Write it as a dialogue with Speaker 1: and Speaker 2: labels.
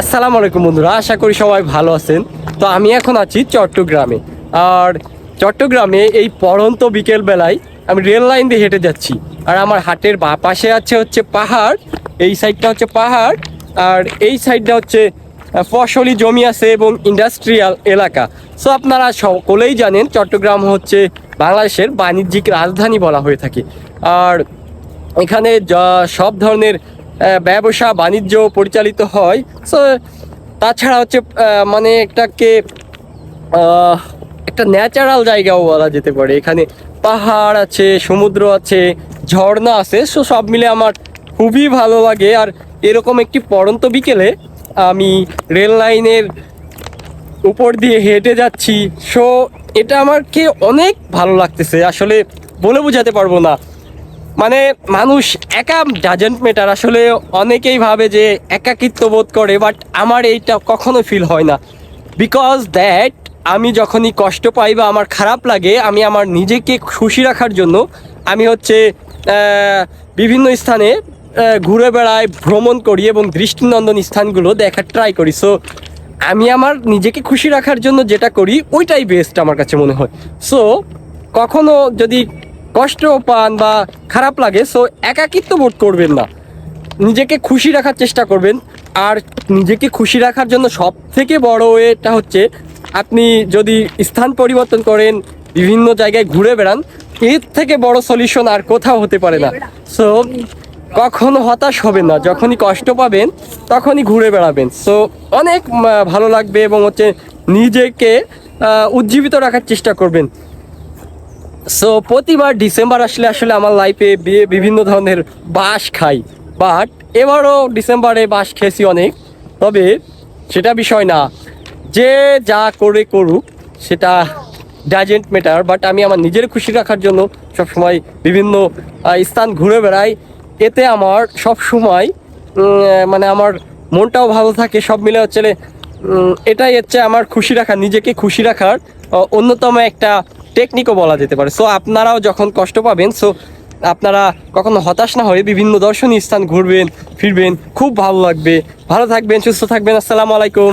Speaker 1: আসসালামু আলাইকুম বন্ধুরা, আশা করি সবাই ভালো আছেন। তো আমি এখন আছি চট্টগ্রামে। আর চট্টগ্রামে এই পড়ন্ত বিকেল বেলায় আমি রেল লাইন দিয়ে হেঁটে যাচ্ছি। আর আমার হাটের বা পাশে আছে হচ্ছে পাহাড়, এই সাইডটা হচ্ছে পাহাড়, আর এই সাইডটা হচ্ছে ফসলি জমি আছে এবং ইন্ডাস্ট্রিয়াল এলাকা। সো আপনারা সকলেই জানেন, চট্টগ্রাম হচ্ছে বাংলাদেশের বাণিজ্যিক রাজধানী বলা হয়ে থাকে। আর এখানে সব ধরনের ব্যবসা বাণিজ্য পরিচালিত হয়। সো তাছাড়া হচ্ছে মানে একটাকে একটা ন্যাচারাল জায়গাও বলা যেতে পারে। এখানে পাহাড় আছে, সমুদ্র আছে, ঝর্ণা আছে সো সব মিলে আমার খুবই ভালো লাগে। আর এরকম একটি পড়ন্ত বিকেলে আমি রেল লাইনের উপর দিয়ে হেঁটে যাচ্ছি। সো এটা আমাকে অনেক ভালো লাগতেছে। আসলে বলে বোঝাতে পারব না। মানে মানুষ একা ডাজেন্ট মেটার আসলে অনেকেই ভাবে যে একাকিত্ব বোধ করে বাট আমার এইটা কখনো ফিল হয় না। বিকজ দ্যাট আমি যখনই কষ্ট পাই বা আমার খারাপ লাগে, আমি আমার নিজেকে খুশি রাখার জন্য, আমি হচ্ছে বিভিন্ন স্থানে ঘুরে বেড়াই, ভ্রমণ করি এবং দৃষ্টিনন্দন স্থানগুলো দেখার ট্রাই করি। সো আমি আমার নিজেকে খুশি রাখার জন্য যেটা করি, ওইটাই বেস্ট আমার কাছে মনে হয়। সো কখনো যদি কষ্ট পান বা খারাপ লাগে সো একাকিত্ব বোধ করবেন না। নিজেকে খুশি রাখার চেষ্টা করবেন। আর নিজেকে খুশি রাখার জন্য সব থেকে বড় ওয়েটা হচ্ছে, আপনি যদি স্থান পরিবর্তন করেন, বিভিন্ন জায়গায় ঘুরে বেড়ান, এর থেকে বড় সলিউশন আর কোথাও হতে পারে না। সো কখনো হতাশ হবেন না। যখনই কষ্ট পাবেন, তখনই ঘুরে বেড়াবেন। সো অনেক ভালো লাগবে এবং হচ্ছে নিজেকে উজ্জীবিত রাখার চেষ্টা করবেন। সো প্রতিবার ডিসেম্বর আসলে আসলে আমার লাইফে বিয়ে বিভিন্ন ধরনের বাঁশ খাই। বাট এবারও ডিসেম্বরে বাঁশ খেয়েছি অনেক। তবে, সেটা বিষয় না। যে যা করে করুক, সেটা ডাজেন্ট ম্যাটার বাট আমি আমার নিজের খুশি রাখার জন্য সবসময় বিভিন্ন স্থান ঘুরে বেড়াই। এতে আমার সব সময় মানে আমার মনটাও ভালো থাকে, সব মিলে হচ্ছে এটাই হচ্ছে আমার খুশি রাখা, নিজেকে খুশি রাখার অন্যতম একটা টেকনিকও বলা যেতে পারে। সো আপনারাও যখন কষ্ট পাবেন সো আপনারা কখনো হতাশ না হয়ে বিভিন্ন দর্শনীয় স্থান ঘুরবেন, ফিরবেন। খুব ভালো লাগবে। ভালো থাকবেন, সুস্থ থাকবেন। আসসালামু আলাইকুম।